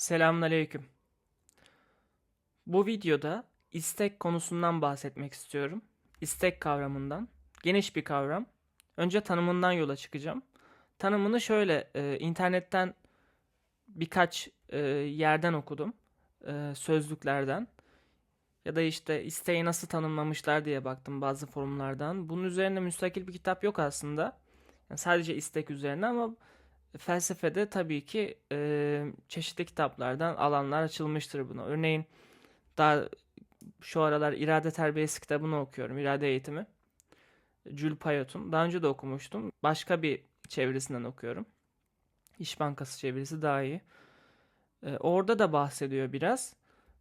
Selamünaleyküm. Bu videoda istek konusundan bahsetmek istiyorum. İstek kavramından. Geniş bir kavram. Önce tanımından yola çıkacağım. Tanımını şöyle e, internetten birkaç e, yerden okudum. E, sözlüklerden. Ya da işte isteği nasıl tanımlamışlar diye baktım bazı forumlardan. Bunun üzerine müstakil bir kitap yok aslında. Yani sadece istek üzerine ama felsefede tabii ki e, çeşitli kitaplardan alanlar açılmıştır buna. Örneğin daha şu aralar irade terbiyesi kitabını okuyorum. İrade eğitimi. Jules Payot'un. Daha önce de okumuştum. Başka bir çevirisinden okuyorum. İş Bankası çevirisi daha iyi. E, orada da bahsediyor biraz.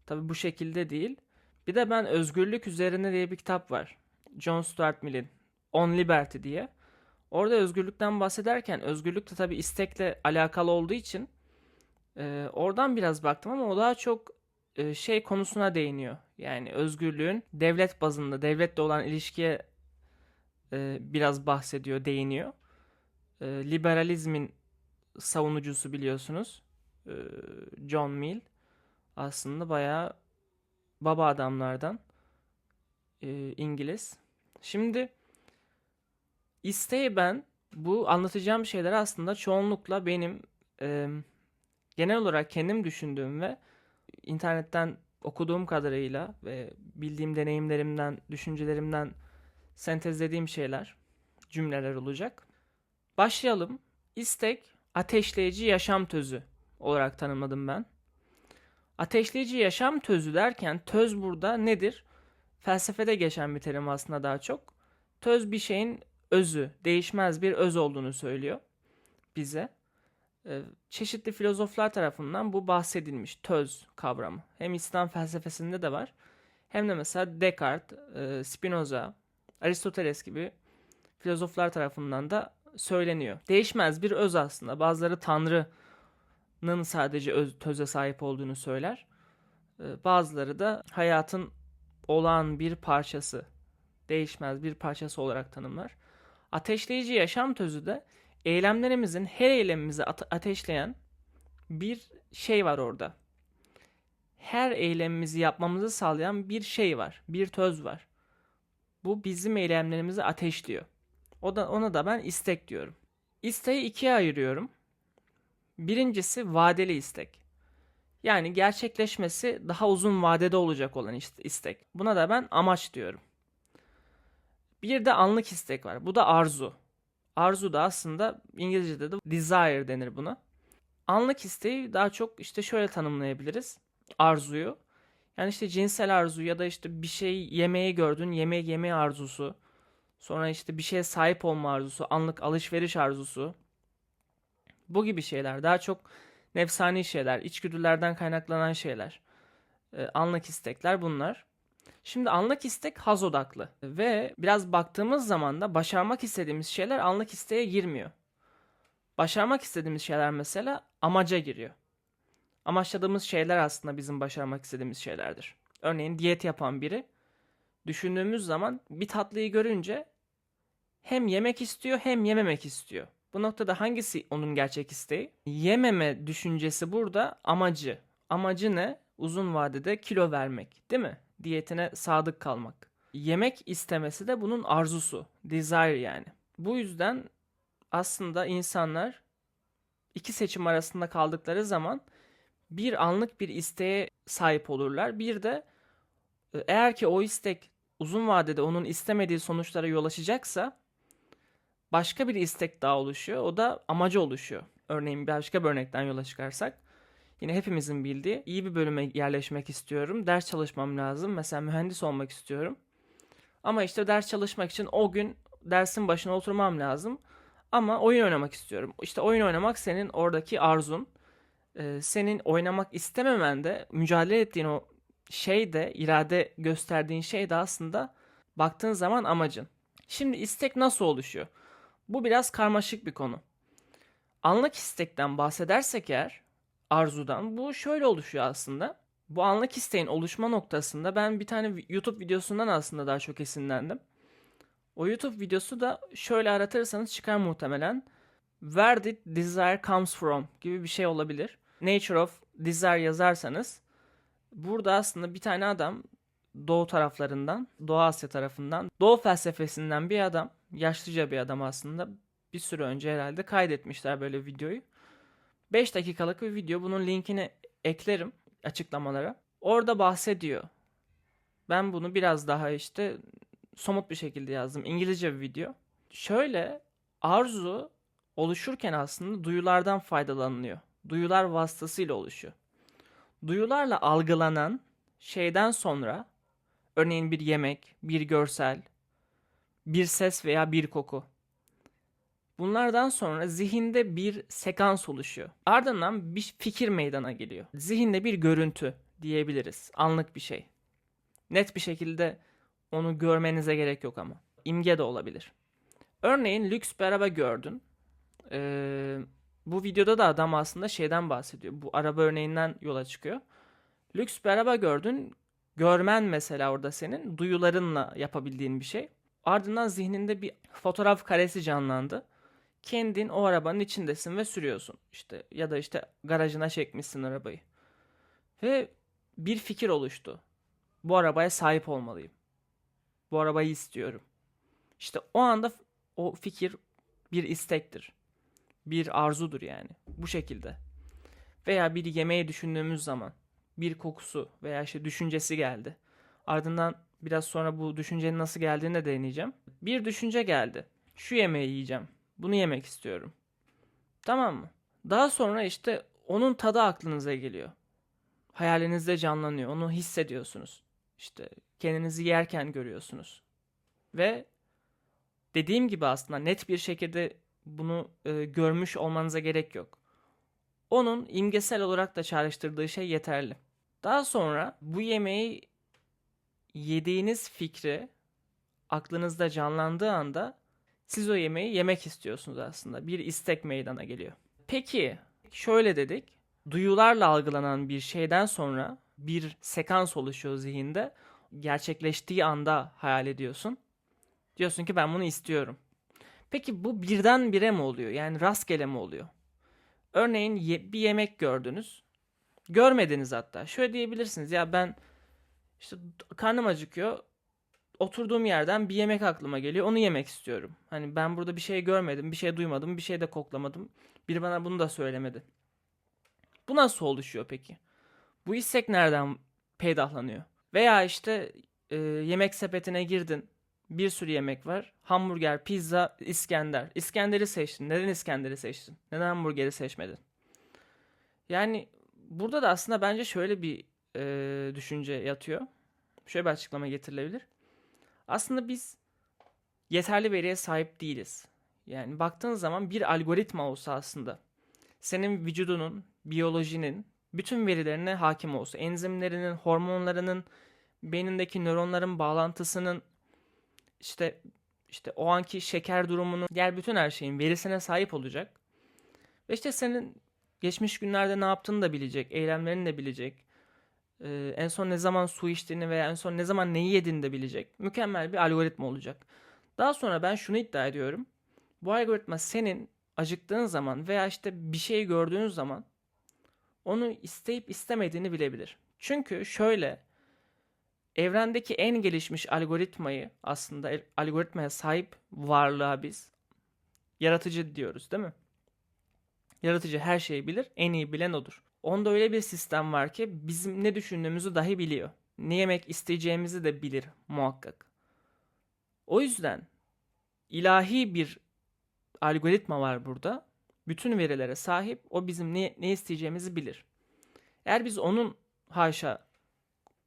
Tabii bu şekilde değil. Bir de ben Özgürlük Üzerine diye bir kitap var. John Stuart Mill'in On Liberty diye. Orada özgürlükten bahsederken özgürlük de tabii istekle alakalı olduğu için e, oradan biraz baktım ama o daha çok e, şey konusuna değiniyor. Yani özgürlüğün devlet bazında, devletle olan ilişkiye e, biraz bahsediyor, değiniyor. E, liberalizmin savunucusu biliyorsunuz. E, John Mill aslında bayağı baba adamlardan e, İngiliz. Şimdi İsteği ben bu anlatacağım şeyler aslında çoğunlukla benim e, genel olarak kendim düşündüğüm ve internetten okuduğum kadarıyla ve bildiğim deneyimlerimden, düşüncelerimden sentezlediğim şeyler, cümleler olacak. Başlayalım. İstek ateşleyici yaşam tözü olarak tanımladım ben. Ateşleyici yaşam tözü derken töz burada nedir? Felsefede geçen bir terim aslında daha çok. Töz bir şeyin özü, değişmez bir öz olduğunu söylüyor bize. Ee, çeşitli filozoflar tarafından bu bahsedilmiş töz kavramı. Hem İslam felsefesinde de var. Hem de mesela Descartes, e, Spinoza, Aristoteles gibi filozoflar tarafından da söyleniyor. Değişmez bir öz aslında. Bazıları Tanrı'nın sadece öz, töze sahip olduğunu söyler. Ee, bazıları da hayatın olağan bir parçası, değişmez bir parçası olarak tanımlar. Ateşleyici yaşam tözü de eylemlerimizin her eylemimizi ateşleyen bir şey var orada. Her eylemimizi yapmamızı sağlayan bir şey var, bir töz var. Bu bizim eylemlerimizi ateşliyor. O da ona da ben istek diyorum. İsteği ikiye ayırıyorum. Birincisi vadeli istek. Yani gerçekleşmesi daha uzun vadede olacak olan istek. Buna da ben amaç diyorum. Bir de anlık istek var. Bu da arzu. Arzu da aslında İngilizce'de de desire denir buna. Anlık isteği daha çok işte şöyle tanımlayabiliriz. Arzuyu. Yani işte cinsel arzu ya da işte bir şey yemeği gördün, yemeği yeme arzusu. Sonra işte bir şeye sahip olma arzusu, anlık alışveriş arzusu. Bu gibi şeyler daha çok nefsani şeyler, içgüdülerden kaynaklanan şeyler. Ee, anlık istekler bunlar. Şimdi anlık istek haz odaklı ve biraz baktığımız zaman da başarmak istediğimiz şeyler anlık isteğe girmiyor. Başarmak istediğimiz şeyler mesela amaca giriyor. Amaçladığımız şeyler aslında bizim başarmak istediğimiz şeylerdir. Örneğin diyet yapan biri düşündüğümüz zaman bir tatlıyı görünce hem yemek istiyor hem yememek istiyor. Bu noktada hangisi onun gerçek isteği? Yememe düşüncesi burada amacı. Amacı ne? Uzun vadede kilo vermek, değil mi? Diyetine sadık kalmak. Yemek istemesi de bunun arzusu, desire yani. Bu yüzden aslında insanlar iki seçim arasında kaldıkları zaman bir anlık bir isteğe sahip olurlar. Bir de e, eğer ki o istek uzun vadede onun istemediği sonuçlara yol açacaksa başka bir istek daha oluşuyor. O da amacı oluşuyor. Örneğin başka bir örnekten yola çıkarsak Yine hepimizin bildiği iyi bir bölüme yerleşmek istiyorum. Ders çalışmam lazım. Mesela mühendis olmak istiyorum. Ama işte ders çalışmak için o gün dersin başına oturmam lazım. Ama oyun oynamak istiyorum. İşte oyun oynamak senin oradaki arzun. Ee, senin oynamak istememen de mücadele ettiğin o şey de irade gösterdiğin şey de aslında baktığın zaman amacın. Şimdi istek nasıl oluşuyor? Bu biraz karmaşık bir konu. Anlık istekten bahsedersek eğer arzudan. Bu şöyle oluşuyor aslında. Bu anlık isteğin oluşma noktasında ben bir tane YouTube videosundan aslında daha çok esinlendim. O YouTube videosu da şöyle aratırsanız çıkar muhtemelen. Where did desire comes from gibi bir şey olabilir. Nature of Desire yazarsanız burada aslında bir tane adam Doğu taraflarından, Doğu Asya tarafından, Doğu felsefesinden bir adam, yaşlıca bir adam aslında. Bir süre önce herhalde kaydetmişler böyle videoyu. 5 dakikalık bir video. Bunun linkini eklerim açıklamalara. Orada bahsediyor. Ben bunu biraz daha işte somut bir şekilde yazdım. İngilizce bir video. Şöyle arzu oluşurken aslında duyulardan faydalanılıyor. Duyular vasıtasıyla oluşuyor. Duyularla algılanan şeyden sonra örneğin bir yemek, bir görsel, bir ses veya bir koku. Bunlardan sonra zihinde bir sekans oluşuyor. Ardından bir fikir meydana geliyor. Zihinde bir görüntü diyebiliriz. Anlık bir şey. Net bir şekilde onu görmenize gerek yok ama. İmge de olabilir. Örneğin lüks bir araba gördün. Ee, bu videoda da adam aslında şeyden bahsediyor. Bu araba örneğinden yola çıkıyor. Lüks bir araba gördün. Görmen mesela orada senin duyularınla yapabildiğin bir şey. Ardından zihninde bir fotoğraf karesi canlandı. Kendin o arabanın içindesin ve sürüyorsun. İşte ya da işte garajına çekmişsin arabayı. Ve bir fikir oluştu. Bu arabaya sahip olmalıyım. Bu arabayı istiyorum. İşte o anda o fikir bir istektir. Bir arzudur yani. Bu şekilde. Veya bir yemeği düşündüğümüz zaman bir kokusu veya işte düşüncesi geldi. Ardından biraz sonra bu düşüncenin nasıl geldiğini de deneyeceğim. Bir düşünce geldi. Şu yemeği yiyeceğim. Bunu yemek istiyorum. Tamam mı? Daha sonra işte onun tadı aklınıza geliyor. Hayalinizde canlanıyor. Onu hissediyorsunuz. İşte kendinizi yerken görüyorsunuz. Ve dediğim gibi aslında net bir şekilde bunu e, görmüş olmanıza gerek yok. Onun imgesel olarak da çağrıştırdığı şey yeterli. Daha sonra bu yemeği yediğiniz fikri aklınızda canlandığı anda siz o yemeği yemek istiyorsunuz aslında. Bir istek meydana geliyor. Peki şöyle dedik. Duyularla algılanan bir şeyden sonra bir sekans oluşuyor zihinde. Gerçekleştiği anda hayal ediyorsun. Diyorsun ki ben bunu istiyorum. Peki bu birden bire mi oluyor? Yani rastgele mi oluyor? Örneğin ye- bir yemek gördünüz. Görmediniz hatta. Şöyle diyebilirsiniz. Ya ben işte karnım acıkıyor. Oturduğum yerden bir yemek aklıma geliyor. Onu yemek istiyorum. Hani ben burada bir şey görmedim, bir şey duymadım, bir şey de koklamadım. Biri bana bunu da söylemedi. Bu nasıl oluşuyor peki? Bu istek nereden peydahlanıyor? Veya işte e, yemek sepetine girdin. Bir sürü yemek var. Hamburger, pizza, İskender. İskender'i seçtin. Neden İskender'i seçtin? Neden hamburgeri seçmedin? Yani burada da aslında bence şöyle bir e, düşünce yatıyor. Şöyle bir açıklama getirilebilir. Aslında biz yeterli veriye sahip değiliz. Yani baktığın zaman bir algoritma olsa aslında senin vücudunun, biyolojinin bütün verilerine hakim olsa, enzimlerinin, hormonlarının, beynindeki nöronların bağlantısının işte işte o anki şeker durumunun, diğer bütün her şeyin verisine sahip olacak. Ve işte senin geçmiş günlerde ne yaptığını da bilecek, eylemlerini de bilecek. Ee, en son ne zaman su içtiğini veya en son ne zaman neyi yediğini de bilecek. Mükemmel bir algoritma olacak. Daha sonra ben şunu iddia ediyorum. Bu algoritma senin acıktığın zaman veya işte bir şey gördüğün zaman onu isteyip istemediğini bilebilir. Çünkü şöyle evrendeki en gelişmiş algoritmayı aslında algoritmaya sahip varlığa biz yaratıcı diyoruz değil mi? Yaratıcı her şeyi bilir, en iyi bilen odur. Onda öyle bir sistem var ki bizim ne düşündüğümüzü dahi biliyor. Ne yemek isteyeceğimizi de bilir muhakkak. O yüzden ilahi bir algoritma var burada. Bütün verilere sahip. O bizim ne, ne isteyeceğimizi bilir. Eğer biz onun haşa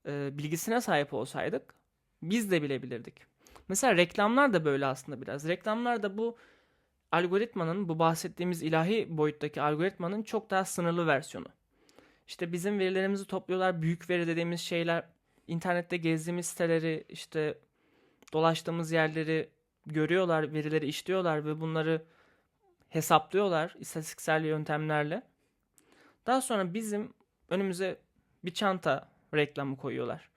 e, bilgisine sahip olsaydık biz de bilebilirdik. Mesela reklamlar da böyle aslında biraz. Reklamlar da bu algoritmanın, bu bahsettiğimiz ilahi boyuttaki algoritmanın çok daha sınırlı versiyonu. İşte bizim verilerimizi topluyorlar. Büyük veri dediğimiz şeyler internette gezdiğimiz siteleri, işte dolaştığımız yerleri görüyorlar, verileri işliyorlar ve bunları hesaplıyorlar istatistiksel yöntemlerle. Daha sonra bizim önümüze bir çanta reklamı koyuyorlar.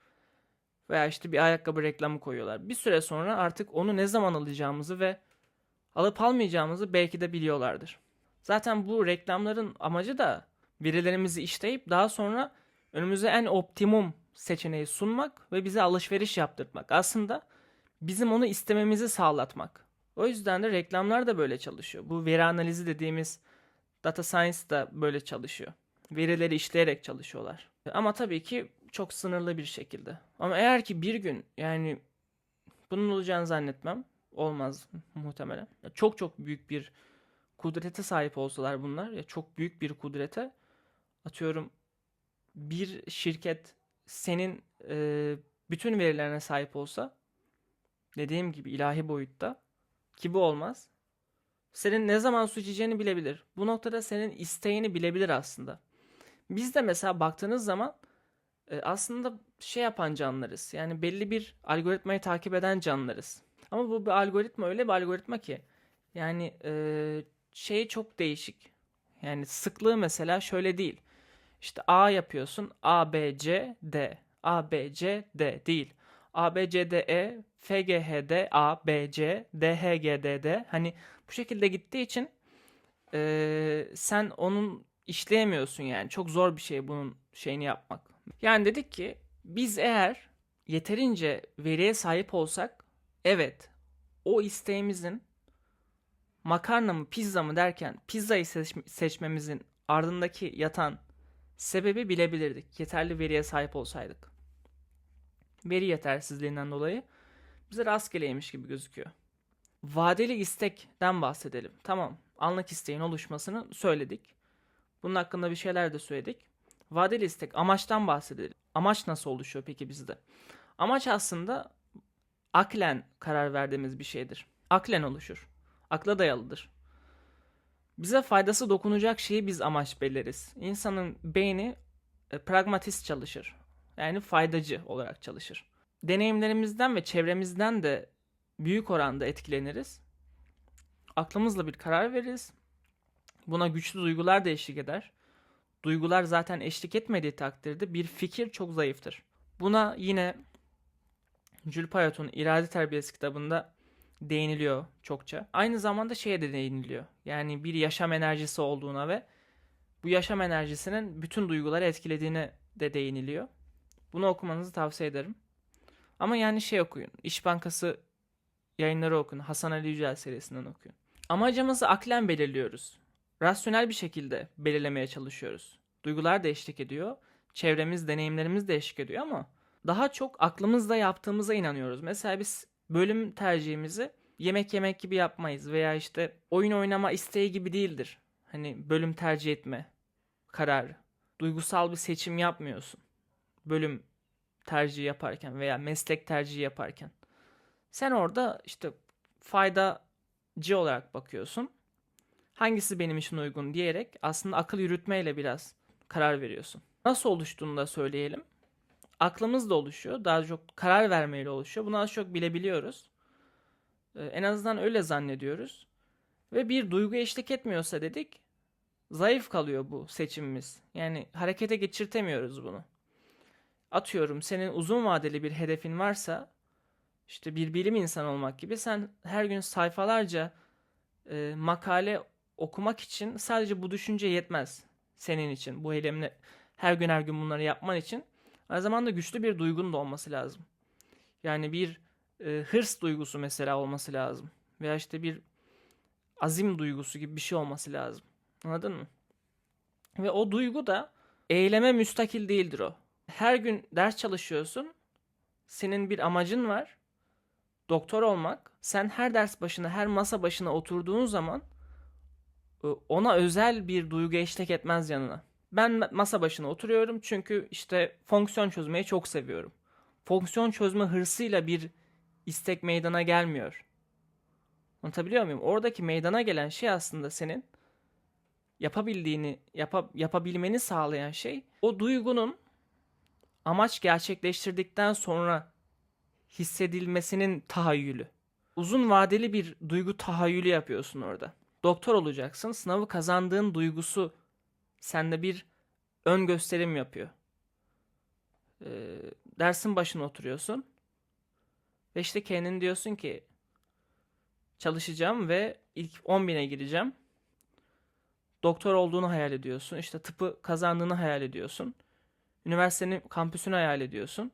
Veya işte bir ayakkabı reklamı koyuyorlar. Bir süre sonra artık onu ne zaman alacağımızı ve alıp almayacağımızı belki de biliyorlardır. Zaten bu reklamların amacı da verilerimizi işleyip daha sonra önümüze en optimum seçeneği sunmak ve bize alışveriş yaptırtmak. Aslında bizim onu istememizi sağlatmak. O yüzden de reklamlar da böyle çalışıyor. Bu veri analizi dediğimiz data science da böyle çalışıyor. Verileri işleyerek çalışıyorlar. Ama tabii ki çok sınırlı bir şekilde. Ama eğer ki bir gün yani bunun olacağını zannetmem. Olmaz muhtemelen. Çok çok büyük bir kudrete sahip olsalar bunlar ya çok büyük bir kudrete atıyorum bir şirket senin e, bütün verilerine sahip olsa dediğim gibi ilahi boyutta ki bu olmaz. Senin ne zaman su içeceğini bilebilir. Bu noktada senin isteğini bilebilir aslında. Biz de mesela baktığınız zaman e, aslında şey yapan canlılarız. Yani belli bir algoritmayı takip eden canlılarız. Ama bu bir algoritma öyle bir algoritma ki yani e, şey çok değişik. Yani sıklığı mesela şöyle değil. İşte A yapıyorsun A, B, C, D. A, B, C, D değil. A, B, C, D, E, F, G, H, D, A, B, C, D, H, G, D, D. Hani bu şekilde gittiği için e, sen onun işleyemiyorsun yani. Çok zor bir şey bunun şeyini yapmak. Yani dedik ki biz eğer yeterince veriye sahip olsak evet o isteğimizin makarna mı pizza mı derken pizzayı seçme- seçmemizin ardındaki yatan sebebi bilebilirdik. Yeterli veriye sahip olsaydık. Veri yetersizliğinden dolayı bize rastgeleymiş gibi gözüküyor. Vadeli istekten bahsedelim. Tamam, anlık isteğin oluşmasını söyledik. Bunun hakkında bir şeyler de söyledik. Vadeli istek amaçtan bahsedelim. Amaç nasıl oluşuyor peki bizde? Amaç aslında aklen karar verdiğimiz bir şeydir. Aklen oluşur. Akla dayalıdır. Bize faydası dokunacak şeyi biz amaç belirleriz. İnsanın beyni e, pragmatist çalışır. Yani faydacı olarak çalışır. Deneyimlerimizden ve çevremizden de büyük oranda etkileniriz. Aklımızla bir karar veririz. Buna güçlü duygular da eşlik eder. Duygular zaten eşlik etmediği takdirde bir fikir çok zayıftır. Buna yine Jules Payot'un İrade Terbiyesi kitabında değiniliyor çokça. Aynı zamanda şeye de değiniliyor. Yani bir yaşam enerjisi olduğuna ve bu yaşam enerjisinin bütün duyguları etkilediğine de değiniliyor. Bunu okumanızı tavsiye ederim. Ama yani şey okuyun. İş Bankası yayınları okuyun. Hasan Ali Yücel serisinden okuyun. Amacımızı aklen belirliyoruz. Rasyonel bir şekilde belirlemeye çalışıyoruz. Duygular da eşlik ediyor. Çevremiz, deneyimlerimiz de eşlik ediyor ama daha çok aklımızda yaptığımıza inanıyoruz. Mesela biz bölüm tercihimizi yemek yemek gibi yapmayız veya işte oyun oynama isteği gibi değildir. Hani bölüm tercih etme kararı. Duygusal bir seçim yapmıyorsun. Bölüm tercihi yaparken veya meslek tercihi yaparken. Sen orada işte faydacı olarak bakıyorsun. Hangisi benim için uygun diyerek aslında akıl yürütmeyle biraz karar veriyorsun. Nasıl oluştuğunu da söyleyelim aklımız da oluşuyor. Daha çok karar vermeyle oluşuyor. Bunu az çok bilebiliyoruz. Ee, en azından öyle zannediyoruz. Ve bir duygu eşlik etmiyorsa dedik zayıf kalıyor bu seçimimiz. Yani harekete geçirtemiyoruz bunu. Atıyorum senin uzun vadeli bir hedefin varsa işte bir bilim insanı olmak gibi sen her gün sayfalarca e, makale okumak için sadece bu düşünce yetmez senin için. Bu eylemle her gün her gün bunları yapman için Aynı zamanda güçlü bir duygun da olması lazım. Yani bir e, hırs duygusu mesela olması lazım. Veya işte bir azim duygusu gibi bir şey olması lazım. Anladın mı? Ve o duygu da eyleme müstakil değildir o. Her gün ders çalışıyorsun. Senin bir amacın var. Doktor olmak. Sen her ders başına, her masa başına oturduğun zaman e, ona özel bir duygu eşlik etmez yanına. Ben masa başına oturuyorum çünkü işte fonksiyon çözmeyi çok seviyorum. Fonksiyon çözme hırsıyla bir istek meydana gelmiyor. Anlatabiliyor muyum? Oradaki meydana gelen şey aslında senin yapabildiğini, yap yapabilmeni sağlayan şey o duygunun amaç gerçekleştirdikten sonra hissedilmesinin tahayyülü. Uzun vadeli bir duygu tahayyülü yapıyorsun orada. Doktor olacaksın. Sınavı kazandığın duygusu sende bir ön gösterim yapıyor. E, dersin başına oturuyorsun. Ve işte kendin diyorsun ki çalışacağım ve ilk 10 bine gireceğim. doktor olduğunu hayal ediyorsun. İşte tıpı kazandığını hayal ediyorsun. Üniversitenin kampüsünü hayal ediyorsun.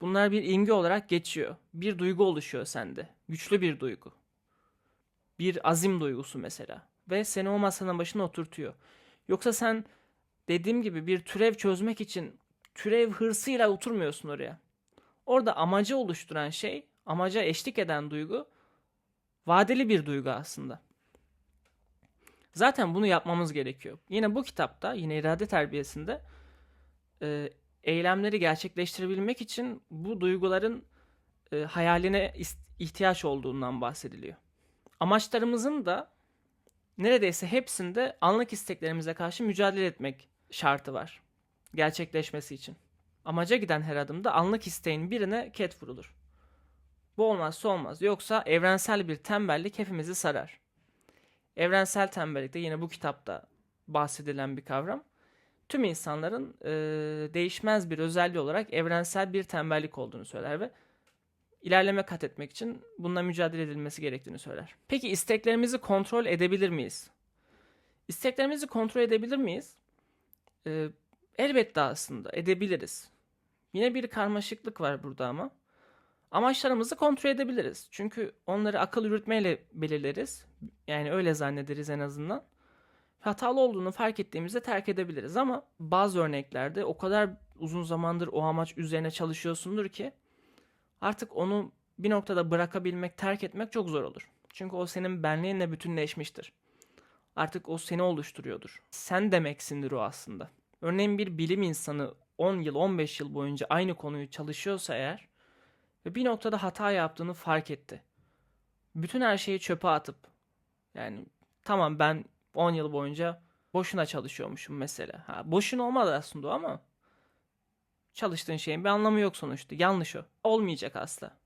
Bunlar bir imge olarak geçiyor. Bir duygu oluşuyor sende. Güçlü bir duygu. Bir azim duygusu mesela. Ve seni o masanın başına oturtuyor. Yoksa sen dediğim gibi bir türev çözmek için türev hırsıyla oturmuyorsun oraya. Orada amacı oluşturan şey, amaca eşlik eden duygu vadeli bir duygu aslında. Zaten bunu yapmamız gerekiyor. Yine bu kitapta, yine irade terbiyesinde e, eylemleri gerçekleştirebilmek için bu duyguların e, hayaline ihtiyaç olduğundan bahsediliyor. Amaçlarımızın da neredeyse hepsinde anlık isteklerimize karşı mücadele etmek şartı var. Gerçekleşmesi için. Amaca giden her adımda anlık isteğin birine ket vurulur. Bu olmazsa olmaz. Yoksa evrensel bir tembellik hepimizi sarar. Evrensel tembellik de yine bu kitapta bahsedilen bir kavram. Tüm insanların e, değişmez bir özelliği olarak evrensel bir tembellik olduğunu söyler ve ilerleme kat etmek için bununla mücadele edilmesi gerektiğini söyler. Peki isteklerimizi kontrol edebilir miyiz? İsteklerimizi kontrol edebilir miyiz? Ee, elbette aslında edebiliriz. Yine bir karmaşıklık var burada ama. Amaçlarımızı kontrol edebiliriz. Çünkü onları akıl yürütmeyle belirleriz. Yani öyle zannederiz en azından. Hatalı olduğunu fark ettiğimizde terk edebiliriz ama bazı örneklerde o kadar uzun zamandır o amaç üzerine çalışıyorsundur ki artık onu bir noktada bırakabilmek, terk etmek çok zor olur. Çünkü o senin benliğinle bütünleşmiştir. Artık o seni oluşturuyordur. Sen demeksindir o aslında. Örneğin bir bilim insanı 10 yıl, 15 yıl boyunca aynı konuyu çalışıyorsa eğer ve bir noktada hata yaptığını fark etti. Bütün her şeyi çöpe atıp yani tamam ben 10 yıl boyunca boşuna çalışıyormuşum mesela. Ha, boşuna olmadı aslında ama çalıştığın şeyin bir anlamı yok sonuçta. Yanlış o. Olmayacak asla.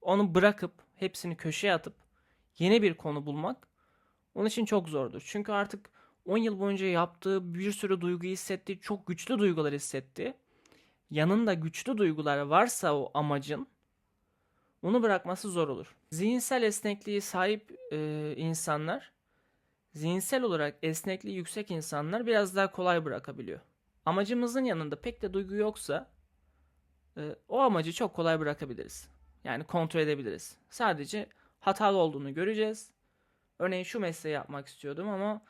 Onu bırakıp hepsini köşeye atıp yeni bir konu bulmak onun için çok zordur. Çünkü artık 10 yıl boyunca yaptığı bir sürü duygu hissettiği, çok güçlü duygular hissettiği, yanında güçlü duygular varsa o amacın onu bırakması zor olur. Zihinsel esnekliği sahip e, insanlar, zihinsel olarak esnekliği yüksek insanlar biraz daha kolay bırakabiliyor. Amacımızın yanında pek de duygu yoksa o amacı çok kolay bırakabiliriz. Yani kontrol edebiliriz. Sadece hatalı olduğunu göreceğiz. Örneğin şu mesleği yapmak istiyordum ama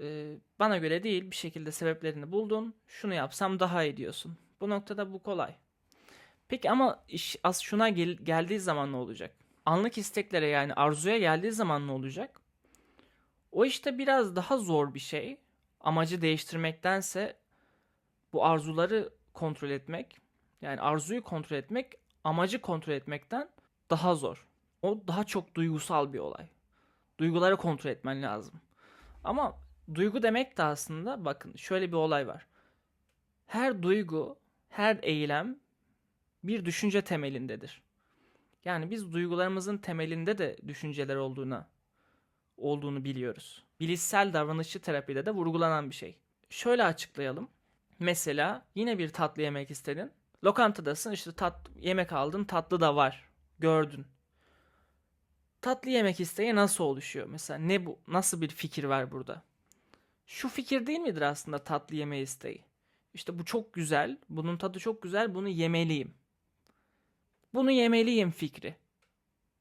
e, bana göre değil bir şekilde sebeplerini buldun. Şunu yapsam daha iyi diyorsun. Bu noktada bu kolay. Peki ama iş az şuna gel, geldiği zaman ne olacak? Anlık isteklere yani arzuya geldiği zaman ne olacak? O işte biraz daha zor bir şey. Amacı değiştirmektense bu arzuları kontrol etmek, yani arzuyu kontrol etmek, amacı kontrol etmekten daha zor. O daha çok duygusal bir olay. Duyguları kontrol etmen lazım. Ama duygu demek de aslında bakın şöyle bir olay var. Her duygu, her eylem bir düşünce temelindedir. Yani biz duygularımızın temelinde de düşünceler olduğuna olduğunu biliyoruz. Bilişsel davranışçı terapide de vurgulanan bir şey. Şöyle açıklayalım. Mesela yine bir tatlı yemek istedin. Lokantadasın işte tat yemek aldın tatlı da var. Gördün. Tatlı yemek isteği nasıl oluşuyor? Mesela ne bu? Nasıl bir fikir var burada? Şu fikir değil midir aslında tatlı yeme isteği? İşte bu çok güzel. Bunun tadı çok güzel. Bunu yemeliyim. Bunu yemeliyim fikri.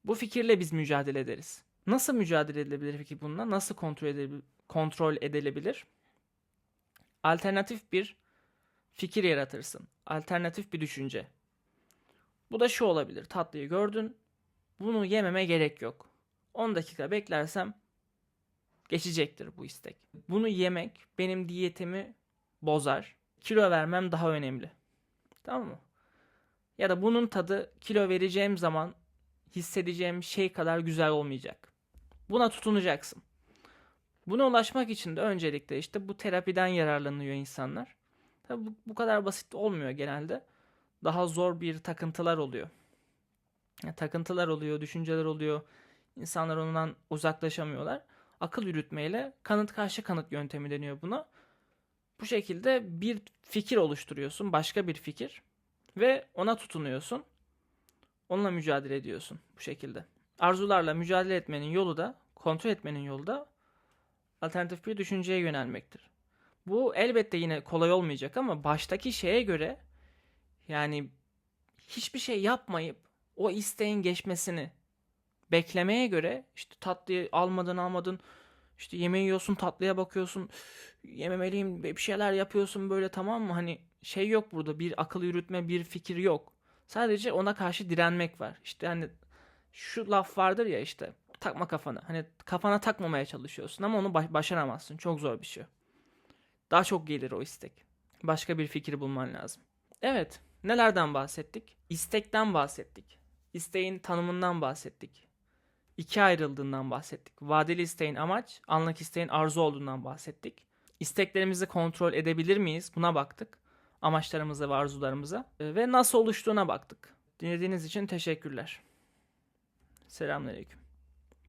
Bu fikirle biz mücadele ederiz. Nasıl mücadele edilebilir peki bununla? Nasıl kontrol, edebil kontrol edilebilir? Alternatif bir fikir yaratırsın. Alternatif bir düşünce. Bu da şu olabilir. Tatlıyı gördün. Bunu yememe gerek yok. 10 dakika beklersem geçecektir bu istek. Bunu yemek benim diyetimi bozar. Kilo vermem daha önemli. Tamam mı? Ya da bunun tadı kilo vereceğim zaman hissedeceğim şey kadar güzel olmayacak. Buna tutunacaksın. Buna ulaşmak için de öncelikle işte bu terapiden yararlanıyor insanlar. Tabi bu, bu kadar basit olmuyor genelde. Daha zor bir takıntılar oluyor. Yani takıntılar oluyor, düşünceler oluyor. İnsanlar ondan uzaklaşamıyorlar. Akıl yürütmeyle kanıt karşı kanıt yöntemi deniyor buna. Bu şekilde bir fikir oluşturuyorsun, başka bir fikir ve ona tutunuyorsun. Onunla mücadele ediyorsun bu şekilde. Arzularla mücadele etmenin yolu da, kontrol etmenin yolu da alternatif bir düşünceye yönelmektir. Bu elbette yine kolay olmayacak ama baştaki şeye göre yani hiçbir şey yapmayıp o isteğin geçmesini beklemeye göre işte tatlıyı almadın almadın işte yemeği yiyorsun tatlıya bakıyorsun yememeliyim bir şeyler yapıyorsun böyle tamam mı? Hani şey yok burada bir akıl yürütme bir fikir yok. Sadece ona karşı direnmek var. İşte hani şu laf vardır ya işte takma kafana. Hani kafana takmamaya çalışıyorsun ama onu baş- başaramazsın. Çok zor bir şey daha çok gelir o istek başka bir fikir bulman lazım evet nelerden bahsettik istekten bahsettik isteğin tanımından bahsettik ikiye ayrıldığından bahsettik. Vadeli isteğin amaç, anlık isteğin arzu olduğundan bahsettik. İsteklerimizi kontrol edebilir miyiz? Buna baktık. Amaçlarımıza ve arzularımıza. E, Ve nasıl oluştuğuna baktık. Dinlediğiniz için teşekkürler. Selamünaleyküm.